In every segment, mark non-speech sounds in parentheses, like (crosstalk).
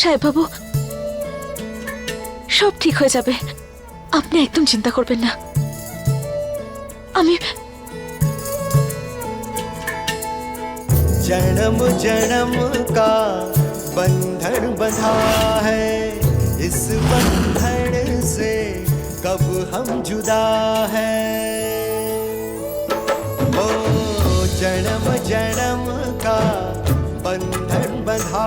সাহেব বাবু সব ঠিক হয়ে যাবে আপনি একদম চিন্তা করবেন না আমি जन्म जन्म का बंधन बंधा है इस बंधन से कब हम जुदा है ओ जन्म जन्म का बंधन बंधा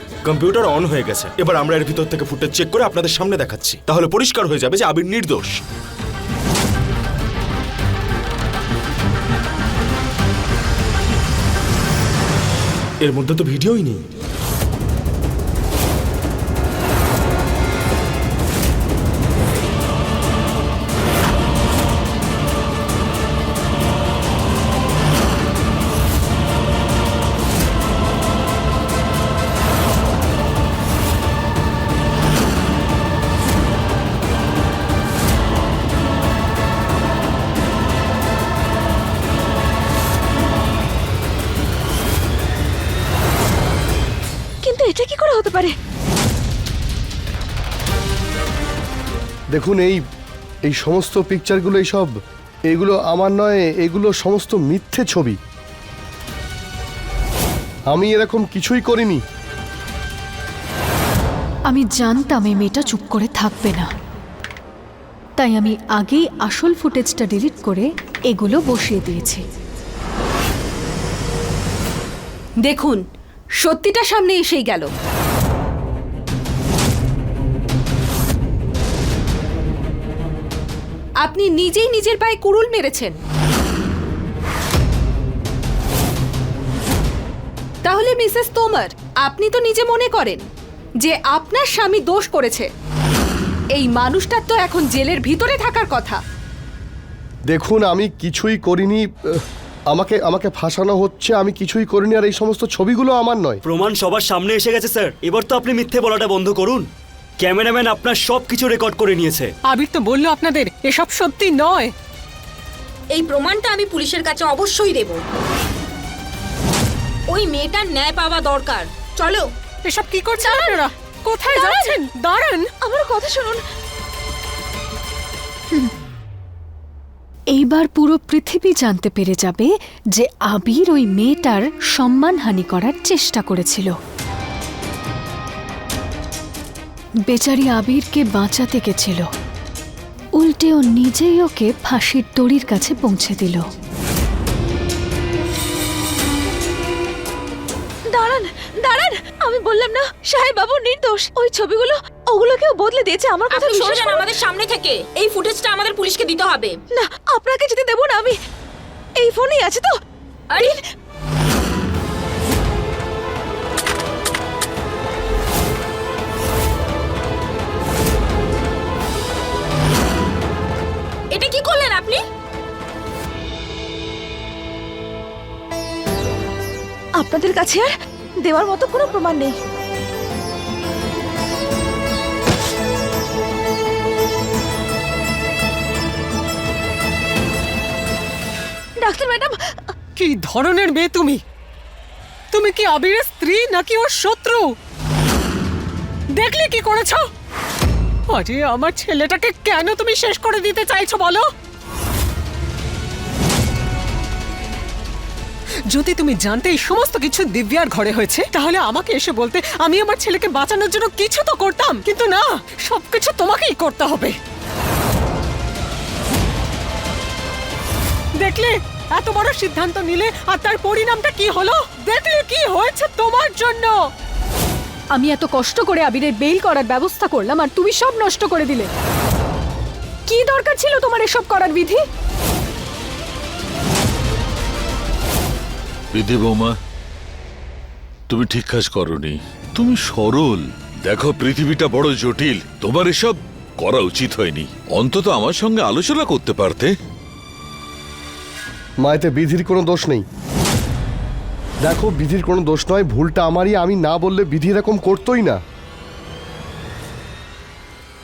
কম্পিউটার অন হয়ে গেছে। এবার আমরা এর ভিতর থেকে ফুটেজ চেক করে আপনাদের সামনে দেখাচ্ছি। তাহলে পরিষ্কার হয়ে যাবে যে আবির নির্দোষ। এর মধ্যে তো ভিডিওই নেই। দেখুন এই এই সমস্ত পিকচারগুলো এই সব এগুলো আমার নয় এগুলো সমস্ত মিথ্যে ছবি। আমি এরকম কিছুই করিনি। আমি জানতাম এই মেয়েটা চুপ করে থাকবে না। তাই আমি আগেই আসল ফুটেজটা ডিলিট করে এগুলো বসিয়ে দিয়েছি। দেখুন সত্যিটা সামনে এসেই গেল। আপনি নিজেই নিজের পায়ে কুড়ুল মেরেছেন। তাহলে মিসেস তোমার আপনি তো নিজে মনে করেন যে আপনার স্বামী দোষ করেছে। এই মানুষটার তো এখন জেলের ভিতরে থাকার কথা। দেখুন আমি কিছুই করিনি আমাকে আমাকে ফাঁসানো হচ্ছে আমি কিছুই করিনি আর এই সমস্ত ছবিগুলো আমার নয়। প্রমাণ সবার সামনে এসে গেছে স্যার। এবার তো আপনি মিথ্যে বলাটা বন্ধ করুন। ক্যামেরাম্যান আপনার সব কিছু রেকর্ড করে নিয়েছে। আবির তো বলল আপনাদের এসব সত্যি নয়। এই প্রমাণটা আমি পুলিশের কাছে অবশ্যই দেব। ওই মেয়েটার ন্যায় পাওয়া দরকার। চলো। এসব কি করছেন আপনারা? কোথায় যাচ্ছেন? দাঁড়ান। আমার কথা শুনুন। এইবার পুরো পৃথিবী জানতে পেরে যাবে যে আবির ওই মেয়েটার সম্মানহানি করার চেষ্টা করেছিল। বেচারি আবিরকে বাঁচাতে গেছিল। উল্টে ও নিজেই ওকে ফাঁসির দড়ির কাছে পৌঁছে দিল। দাঁড়ান দাঁড়ান আমি বললাম না সাহেব বাবু নির্দোষ। ওই ছবিগুলো ওগুলো কেউ বদলে দিয়েছে আমার কথা আপনি সরে বিশ্বাস যান করুন। আমাদের সামনে থেকে। এই ফুটেজটা আমাদের পুলিশকে দিতে হবে। না আপনাকে যেতে দেবো না আমি এই ফোনেই আছে তো। আরে আপনাদের কাছে আর দেওয়ার মতো কোনো প্রমাণ নেই। ডাক্তার ম্যাডাম, কি ধরনের মেয়ে তুমি? তুমি কি আবিরের স্ত্রী নাকি ওর শত্রু? দেখলে কি করেছ? আরে, আমার ছেলেটাকে কেন তুমি শেষ করে দিতে চাইছো বলো? যদি তুমি জানতে এই সমস্ত কিছু দিব্যার ঘরে হয়েছে, তাহলে আমাকে এসে বলতে, আমি আমার ছেলেকে বাঁচানোর জন্য কিছু তো করতাম, কিন্তু না, সবকিছু তোমাকেই করতে হবে। দেখলে, এত বড় সিদ্ধান্ত নিলে, আর তার পরিণামটা কি হলো? দেখলে কি হয়েছে তোমার জন্য? আমি এত কষ্ট করে আবিরের বেইল করার ব্যবস্থা করলাম, আর তুমি সব নষ্ট করে দিলে। কি দরকার ছিল তোমার এসব করার বিধি? বিধি বৌমা তুমি ঠিক কাজ করনি। তুমি সরল। দেখো পৃথিবীটা বড় জটিল। তোমার এসব করা উচিত হয়নি। অন্তত আমার সঙ্গে আলোচনা করতে পারতে। মা এতে বিধির কোনো দোষ নেই। দেখো বিধির কোনো দোষ নয় ভুলটা আমারই। আমি না বললে বিধি এরকম করতোই না।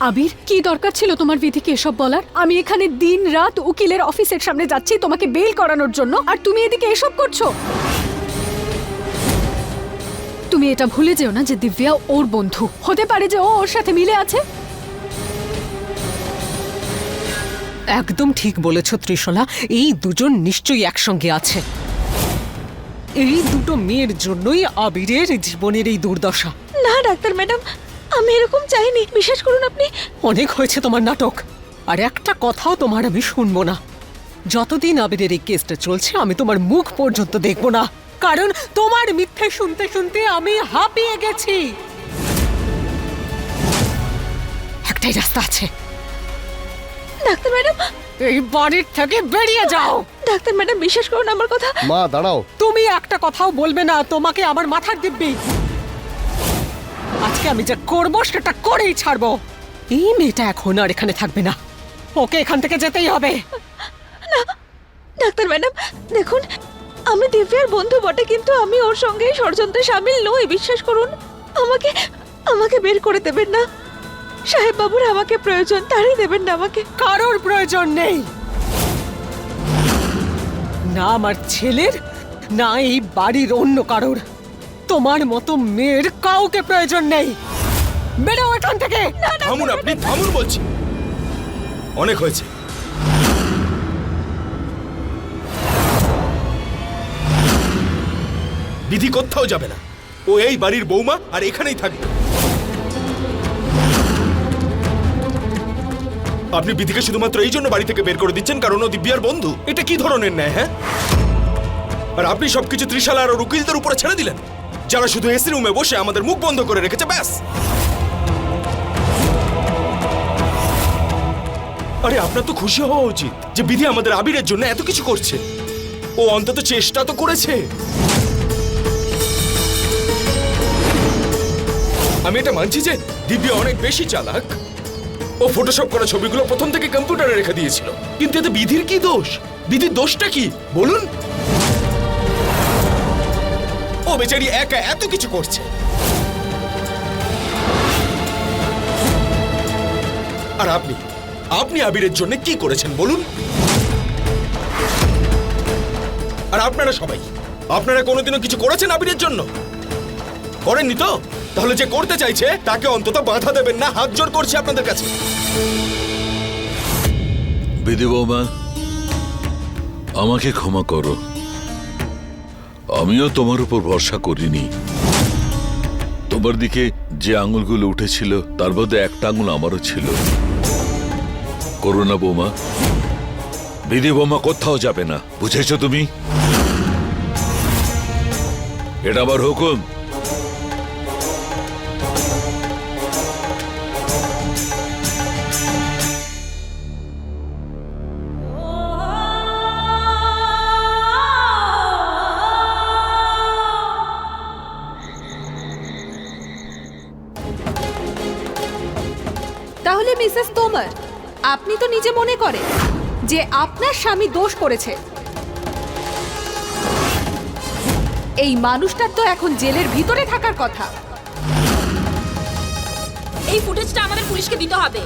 আবির কি দরকার ছিল তোমার বিধিকে এসব বলার? আমি এখানে দিন রাত উকিলের অফিসের সামনে যাচ্ছি তোমাকে বেল করানোর জন্য আর তুমি এদিকে এসব করছ? তুমি এটা ভুলে যেও না যে দিব্যা ওর বন্ধু। হতে পারে যে ও ওর সাথে মিলে আছে। একদম ঠিক বলেছ ত্রিশলা এই দুজন নিশ্চয়ই একসঙ্গে আছে। এই দুটো মেয়ের জন্যই আবিরের জীবনের এই দুর্দশা। না ডাক্তার ম্যাডাম আমি এরকম চাইনি। বিশ্বাস করুন আপনি। অনেক হয়েছে তোমার নাটক। আর একটা কথাও তোমার আমি শুনব না। যতদিন আবিরের এই কেসটা চলছে আমি তোমার মুখ পর্যন্ত দেখব না। কারণ তোমার মিথ্যে শুনতে শুনতে আমি হাঁপিয়ে গেছি। একটাই রাস্তা আছে। Doctor madam? এই বাড়ির থেকে বেরিয়ে যাও। ডাক্তার ম্যাডাম বিশ্বাস করুন আমার কথা। মা দাঁড়াও। তুমি একটা কথাও বলবে না তোমাকে আমার মাথার দিব্যি। আজকে আমি যা করব সেটা করেই ছাড়বো। এই মেয়েটা এখন আর এখানে থাকবে না। ওকে এখান থেকে যেতেই হবে। ডাক্তার ম্যাডাম দেখুন আমি দিব্যার বন্ধু বটে কিন্তু আমি ওর সঙ্গে ষড়যন্ত্রে সামিল নই বিশ্বাস করুন। আমাকে আমাকে বের করে দেবেন না। সাহেব বাবুর আমাকে প্রয়োজন তারই দেবেন না আমাকে। কারোর প্রয়োজন নেই। না আমার ছেলের না এই বাড়ির অন্য কারোর। তোমার মতো মেয়ের কাউকে প্রয়োজন নেই। বেরো এখান থেকে। থামুন আপনি থামুন বলছি। অনেক হয়েছে। বিধি কোথাও যাবে না। ও এই বাড়ির বৌমা আর এখানেই থাকবে। আপনি বিধিকে শুধুমাত্র এই জন্য বাড়ি থেকে বের করে দিচ্ছেন কারণ ও দিব্যার বন্ধু। এটা কি ধরনের ন্যায় হ্যাঁ? আর আপনি সবকিছু ত্রিশালা আর উকিলদের উপরে ছেড়ে দিলেন। যারা শুধু এসি রুমে বসে আমাদের মুখ বন্ধ করে রেখেছে, ব্যাস। আরে, আপনার তো খুশি হওয়া উচিত যে বিধি আমাদের আবিরের জন্য এত কিছু করছে। ও অন্তত চেষ্টা তো করেছে। আমি এটা মানছি যে দিব্যা অনেক বেশি চালাক। ও ফটোশপ করা ছবিগুলো প্রথম থেকে কম্পিউটারে রেখে দিয়েছিল। কিন্তু এতে বিধির কি দোষ? বিধির দোষটা কি? বলুন। ও বেচারি একা এত কিছু করছে। আর আপনি? আপনি আবিরের জন্য কি করেছেন বলুন? আর আপনারা সবাই? আপনারা কোনোদিনও কিছু করেছেন আবিরের জন্য? করেননি তো? তাহলে যে করতে চাইছে, তাকে অন্তত বাধা দেবেন না। হাত জোর করছে আপনাদের কাছে। বিধি বৌমা, আমাকে ক্ষমা করো। আমিও তোমার উপর ভরসা করিনি। তোমার দিকে যে আঙুলগুলো উঠেছিল, তার মধ্যে একটা আঙুল আমারও ছিল। করোনা বৌমা। বিধি বৌমা, কোথাও যাবে না। বুঝেছ তুমি? এটা আমার হুকুম। নিজে মনে করেন যে আপনার স্বামী দোষ করেছে। এই মানুষটার তো এখন জেলের ভিতরে থাকার কথা। এই ফুটেজটা আমাদের পুলিশকে দিতে হবে।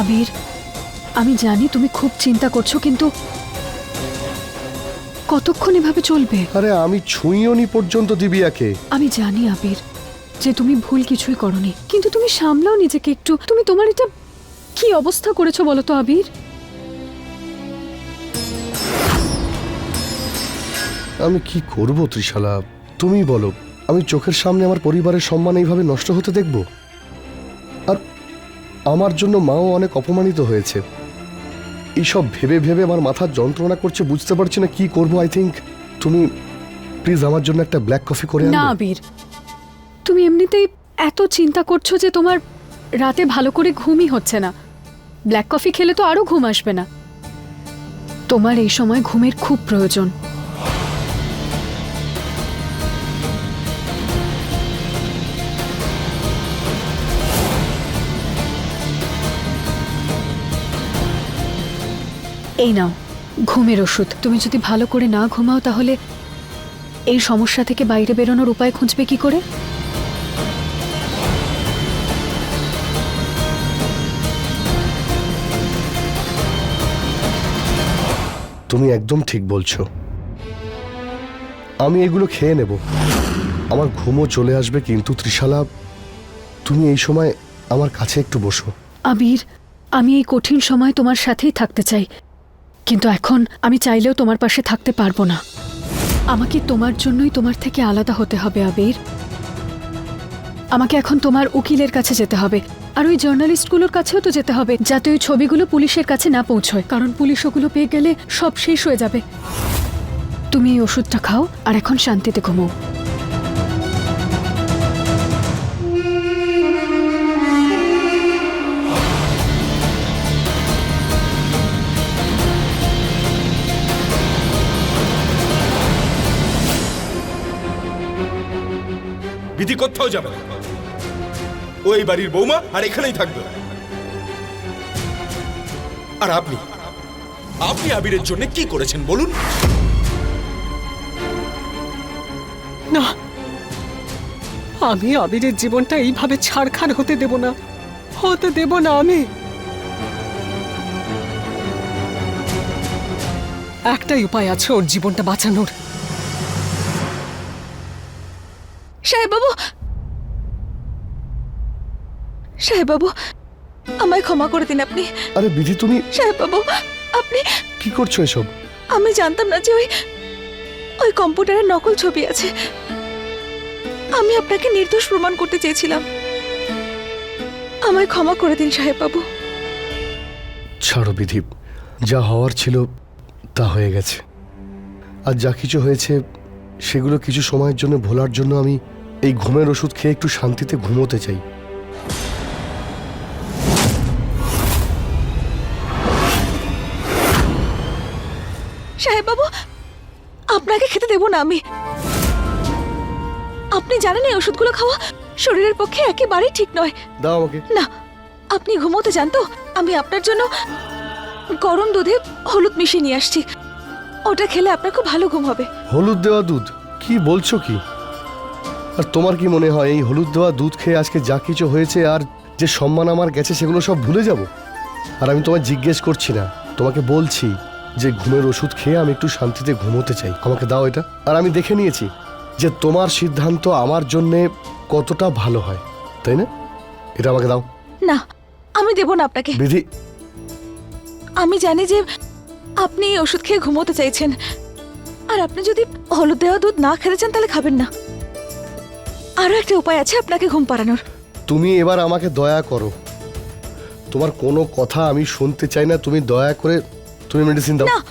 আবির আমি জানি তুমি খুব চিন্তা করছ কিন্তু কতক্ষণ এভাবে চলবে? আরে আমি ছুঁইও নি পর্যন্ত দিবিয়াকে। আমি জানি আবির যে তুমি ভুল কিছুই করনি। কিন্তু তুমি সামলাও নিজেকে একটু। তুমি তোমার এটা কি অবস্থা করেছ বলো তো আবির? আমি কি করব ত্রিশালা? তুমি বলো আমি চোখের সামনে আমার পরিবারের সম্মান এইভাবে নষ্ট হতে দেখব? আর আমার জন্য মাও অনেক অপমানিত হয়েছে। এইসব ভেবে ভেবে আমার মাথার যন্ত্রণা করছে বুঝতে পারছি না কি করব আই থিঙ্ক তুমি প্লিজ আমার জন্য একটা ব্ল্যাক কফি করে না বীর তুমি এমনিতেই এত চিন্তা করছ যে তোমার রাতে ভালো করে ঘুমই হচ্ছে না। ব্ল্যাক কফি খেলে তো আরও ঘুম আসবে না। তোমার এই সময় ঘুমের খুব প্রয়োজন। এই নাও ঘুমের ওষুধ। তুমি যদি ভালো করে না ঘুমাও তাহলে এই সমস্যা থেকে বাইরে বেরোনোর উপায় খুঁজবে কি করে? তুমি একদম ঠিক বলছো। আমি এগুলো খেয়ে নেব। আমার ঘুমও চলে আসবে কিন্তু ত্রিশালা তুমি এই সময় আমার কাছে একটু বসো। আবির আমি এই কঠিন সময় তোমার সাথেই থাকতে চাই। কিন্তু এখন আমি চাইলেও তোমার পাশে থাকতে পারব না। আমাকে তোমার জন্যই তোমার থেকে আলাদা হতে হবে, আবির। আমাকে এখন তোমার উকিলের কাছে যেতে হবে, আর ওই জার্নালিস্টগুলোর কাছেও তো যেতে হবে, যাতে ওই ছবিগুলো পুলিশের কাছে না পৌঁছয়, কারণ পুলিশ ওগুলো পেয়ে গেলে সব শেষ হয়ে যাবে। তুমি এই ওষুধটা খাও, আর এখন শান্তিতে ঘুমো। বিধি কোথাও যাবে না। ও এই বাড়ির বৌমা আর এখানেই থাকবে। আর আপনি? আপনি আবিরের জন্য কি করেছেন বলুন? না। আমি আবিরের জীবনটা এইভাবে ছাড়খাড় হতে দেব না। হতে দেব না আমি। একটাই উপায় আছে ওর জীবনটা বাঁচানোর। সাহেব বাবু সাহেব আমায় ক্ষমা করে দিন আপনি। আরে বিধি তুমি সাহেব বাবু আপনি কি করছ এসব? আমি জানতাম না যে ওই ওই কম্পিউটারে নকল ছবি আছে। আমি আপনাকে নির্দোষ প্রমাণ করতে চেয়েছিলাম। আমায় ক্ষমা করে দিন সাহেব বাবু ছাড়ো বিধি যা হওয়ার ছিল তা হয়ে গেছে। আর যা কিছু হয়েছে সেগুলো কিছু সময়ের জন্য ভোলার জন্য আমি এই ঘুমের ওষুধ খেয়ে একটু শান্তিতে ঘুমোতে চাই। সাহেব বাবু আপনাকে খেতে দেব না আমি। আপনি জানেন এই ওষুধগুলো খাওয়া শরীরের পক্ষে একেবারেই ঠিক নয়। দাও আমাকে। না আপনি ঘুমোতে চান তো। আমি আপনার জন্য গরম দুধে হলুদ মিশিয়ে নিয়ে আসছি। ওটা খেলে আপনার খুব ভালো ঘুম হবে। হলুদ দেওয়া দুধ? কি বলছো কি? আর তোমার কি মনে হয় এই হলুদ দেওয়া দুধ খেয়ে আজকে যা কিছু হয়েছে আর যে সম্মান আমার গেছে সেগুলো সব ভুলে যাব? আর আমি তোমায় জিজ্ঞেস করছি না তোমাকে বলছি যে ঘুমের ওষুধ খেয়ে আমি একটু শান্তিতে ঘুমোতে চাই। আমাকে দাও এটা। আর আমি দেখে নিয়েছি যে তোমার সিদ্ধান্ত আমার জন্যে কতটা ভালো হয় তাই না? এটা আমাকে দাও। না আমি দেব না আপনাকে। বিধি। আমি জানি যে আপনি এই ওষুধ খেয়ে ঘুমোতে চাইছেন। আর আপনি যদি হলুদ দেওয়া দুধ না খেতে চান তাহলে খাবেন না। আরও একটা উপায় আছে আপনাকে ঘুম পাড়ানোর। তুমি এবার আমাকে দয়া করো। তোমার কোনো কথা আমি শুনতে চাই না তুমি দয়া করে তুমি মেডিসিন দাও। না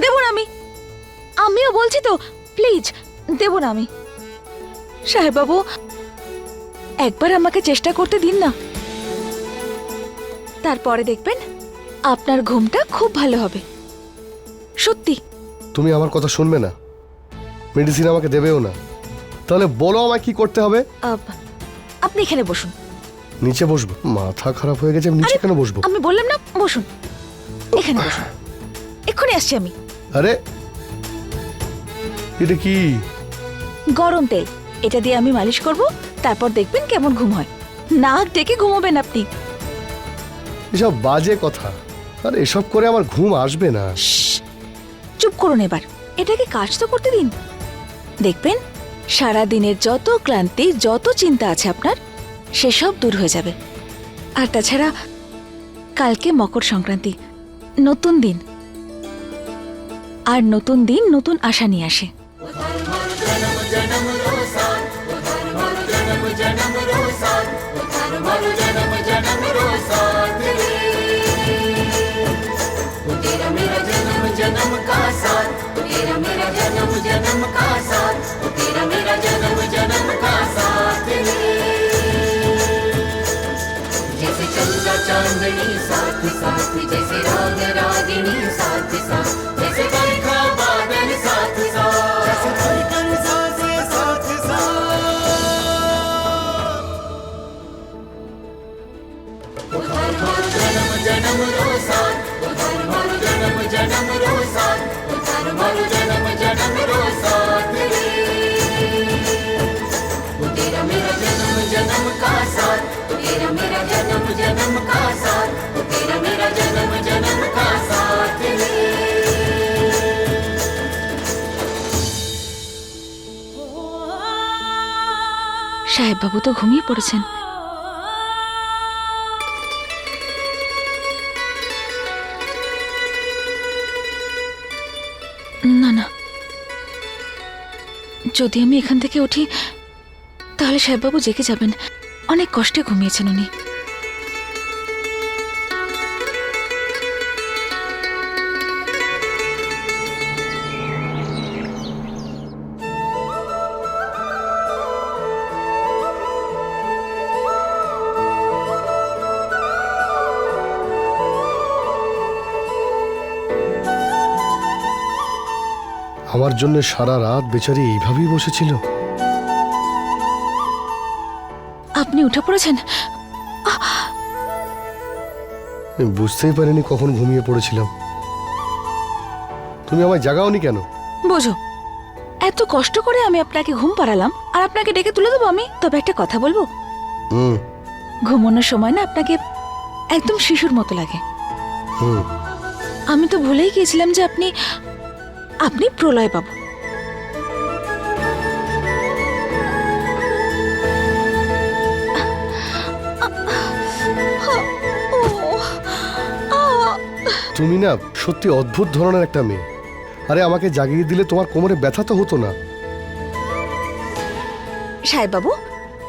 দেব না আমি। আমিও বলছি তো প্লিজ দেব না আমি। সাহেব বাবু একবার আমাকে চেষ্টা করতে দিন না। তারপরে দেখবেন আপনার ঘুমটা খুব ভালো হবে। সত্যি। তুমি আমার কথা শুনবে না। মেডিসিন আমাকে দেবেও না। তাহলে বলো আমায় কি করতে হবে? আপ- আপনি এখানে বসুন। নিচে বসবো? মাথা খারাপ হয়ে গেছে আমি নিচে কেন বসবো? আমি বললাম না বসুন। এখানে বসুন। এক্ষুনি আসছি আমি। আরে এটা কি? গরম তেল। এটা দিয়ে আমি মালিশ করব তারপর দেখবেন কেমন ঘুম হয়। নাক ডেকে ঘুমোবেন আপনি। এসব বাজে কথা। আর এসব করে আমার ঘুম আসবে না। শ্শ্, চুপ করুন এবার। এটাকে কাজ তো করতে দিন। দেখবেন সারা দিনের যত ক্লান্তি, যত চিন্তা আছে আপনার, সেসব দূর হয়ে যাবে। আর তাছাড়া কালকে মকর সংক্রান্তি, নতুন দিন। আর নতুন দিন নতুন আশা নিয়ে আসে। रावणी साथ साथ जैसे राग रागिणी साथ साथ जैसे ঘুমিয়ে পড়েছেন। না না। যদি আমি এখান থেকে উঠি, তাহলে সাহেববাবু জেগে যাবেন। অনেক কষ্টে ঘুমিয়েছেন উনি। আমার জন্য সারা রাত বেচারি এইভাবেই বসেছিল। আপনি উঠে পড়েছেন? বুঝতেই পারিনি কখন ঘুমিয়ে পড়েছিলাম। তুমি আমায় জাগাওনি কেন? বোঝো এত কষ্ট করে আমি আপনাকে ঘুম পাড়ালাম আর আপনাকে ডেকে তুলে দেবো আমি? তবে একটা কথা বলব? হুম। ঘুমানোর সময় না আপনাকে একদম শিশুর মতো লাগে। হুম। আমি তো ভুলেই গিয়েছিলাম যে আপনি আপনি প্রলয় বাবু। তুমি না সত্যি অদ্ভুত ধরনের একটা মেয়ে। আরে আমাকে জাগিয়ে দিলে তোমার কোমরে ব্যথা তো হতো না। সাহেব বাবু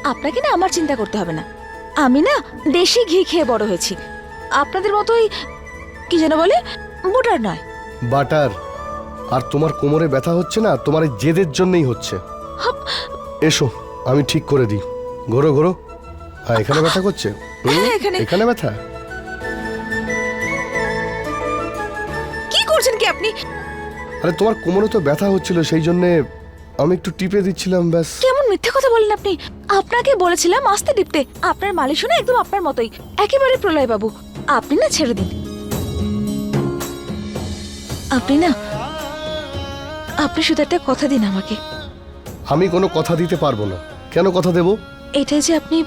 আপনাকে না আমার চিন্তা করতে হবে না। আমি না দেশি ঘি খেয়ে বড় হয়েছি। আপনাদের মতোই কি যেন বলে বুটার নয়। বাটার। আর তোমার কোমরে ব্যথা হচ্ছে না তোমার এই জেদের জন্যই হচ্ছে। এসো আমি ঠিক করে দিই। ঘোরো ঘোরো। হ্যাঁ এখানে ব্যথা করছে? হ্যাঁ, এখানে। এখানে ব্যথা? কি করছেন কি আপনি? আরে তোমার কোমরে তো ব্যথা হচ্ছিল সেই জন্যে আমি একটু টিপে দিচ্ছিলাম ব্যাস। কেমন মিথ্যে কথা বলেন আপনি? আপনাকে বলেছিলাম আস্তে টিপতে। আপনার মালিশ না একদম আপনার মতোই। একেবারে প্রলয় বাবু আপনি না ছেড়ে দিন। আপনি না আপনি শুধু একটা কথা দিন আমাকে। আমি কোনো কথা দিতে পারব না। কেন কথা দেব? এটাই যে আপনি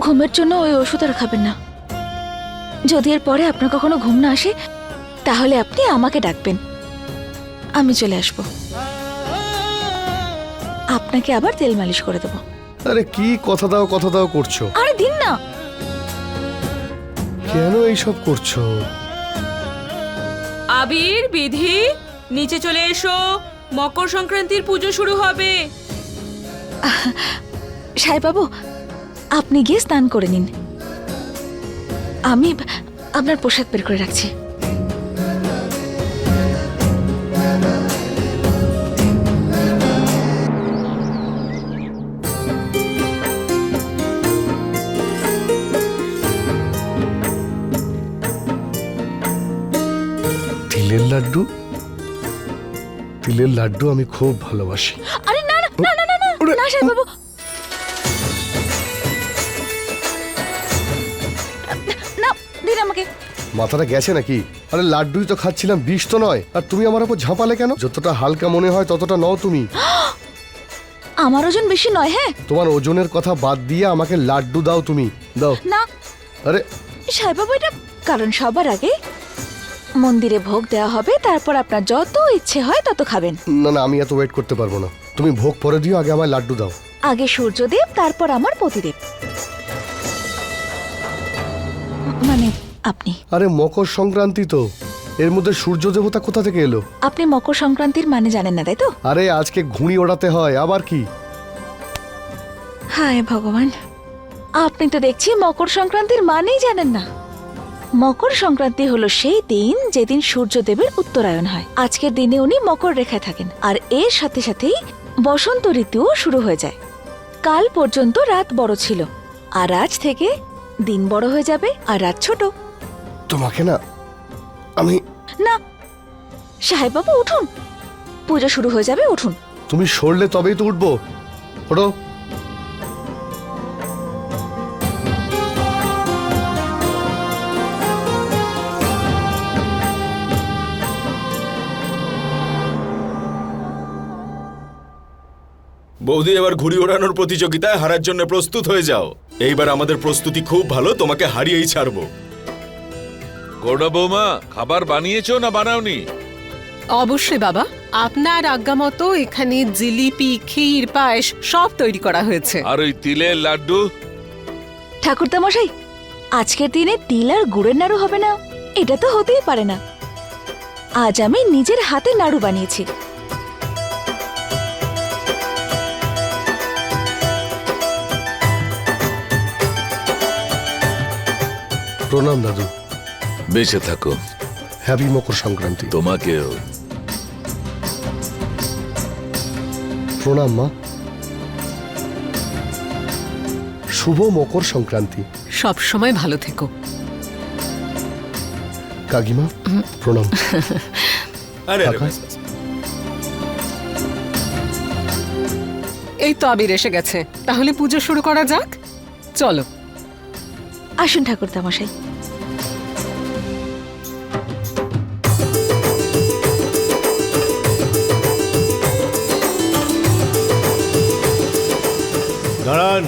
ঘুমের জন্য ওই ওষুধ আর খাবেন না। যদি এর পরে আপনার কখনো ঘুম না আসে তাহলে আপনি আমাকে ডাকবেন। আমি চলে আসব। আপনাকে আবার তেল মালিশ করে দেবো। আরে কি কথা দাও কথা দাও করছ? আরে দিন না। কেন এইসব করছ? আবির বিধি নিচে চলে এসো। মকর সংক্রান্তির পুজো শুরু হবে। সাহেবাবু আপনি গিয়ে স্নান করে নিন। আমি আপনার পোশাক বের করে রাখছি। তিলের লাড্ডু? তিলের লাড্ডু আমি খুব ভালোবাসি। আরে না না না না না না না সাহেবাবু না দিন আমাকে। মাথাটা গেছে নাকি? আরে লাড্ডুই তো খাচ্ছিলাম বিষ তো নয়। আর তুমি আমার উপর ঝাঁপালে কেন? যতটা হালকা মনে হয় ততটা নও তুমি। (gasps) আমার ওজন বেশি নয় হ্যাঁ? তোমার ওজনের কথা বাদ দিয়ে আমাকে লাড্ডু দাও তুমি। দাও। না। আরে। সাহেবাবু এটা কারণ সবার আগে মন্দিরে ভোগ দেওয়া হবে তারপর আপনার যত ইচ্ছে হয় তত খাবেন। না না আমি এত ওয়েট করতে পারব না। তুমি ভোগ পরে দিও আগে আমার লাড্ডু দাও। আগে সূর্যদেব তারপর আমার পতিদেব। মানে আপনি? আরে মকর সংক্রান্তি তো। এর মধ্যে সূর্য দেবতা কোথা থেকে এলো? আপনি মকর সংক্রান্তির মানে জানেন না তাই তো? আরে আজকে ঘুড়ি ওড়াতে হয় আবার কি? হায় ভগবান আপনি তো দেখছি মকর সংক্রান্তির মানেই জানেন না। মকর সংক্রান্তি হলো সেই দিন যেদিন সূর্যদেবের উত্তরায়ণ হয়। আজকের দিনে উনি মকর রেখায় থাকেন আর এর সাথে সাথেই বসন্ত ঋতুও শুরু হয়ে যায়। কাল পর্যন্ত রাত বড় ছিল আর আজ থেকে দিন বড় হয়ে যাবে আর রাত ছোট। তোমাকে না আমি না সাহেব বাবু উঠুন। পুজো শুরু হয়ে যাবে উঠুন। তুমি সরলে তবেই তো উঠবো। ওঠো। বৌদি এবার ঘুড়ি ওড়ানোর প্রতিযোগিতায় হারার জন্য প্রস্তুত হয়ে যাও। এইবার আমাদের প্রস্তুতি খুব ভালো তোমাকে হারিয়েই ছাড়বো। করুণা বৌমা খাবার বানিয়েছো না বানাওনি? অবশ্যই বাবা আপনার আজ্ঞা মতো এখানে জিলিপি ক্ষীর পায়েস সব তৈরি করা হয়েছে। আর ওই তিলের লাড্ডু? ঠাকুরদা মশাই আজকের দিনে তিল আর গুড়ের নাড়ু হবে না এটা তো হতেই পারে না। আজ আমি নিজের হাতে নাড়ু বানিয়েছি। প্রণাম দাদু। বেঁচে থাকো। হ্যাপি মকর সংক্রান্তি। তোমাকেও। প্রণাম মা। শুভ মকর সংক্রান্তি। সব সময় ভালো থেকো। কাকিমা প্রণাম। (laughs) আরে আরে, কাকা? ব্যাস, ব্যাস। এই তো আবির এসে গেছে। তাহলে পুজো শুরু করা যাক। চলো। আসুন ঠাকুরদা মশাই দাঁড়ান।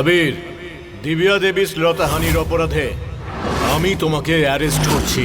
আবির দিব্যা দেবী শ্লীলতাহানির অপরাধে আমি তোমাকে অ্যারেস্ট করছি।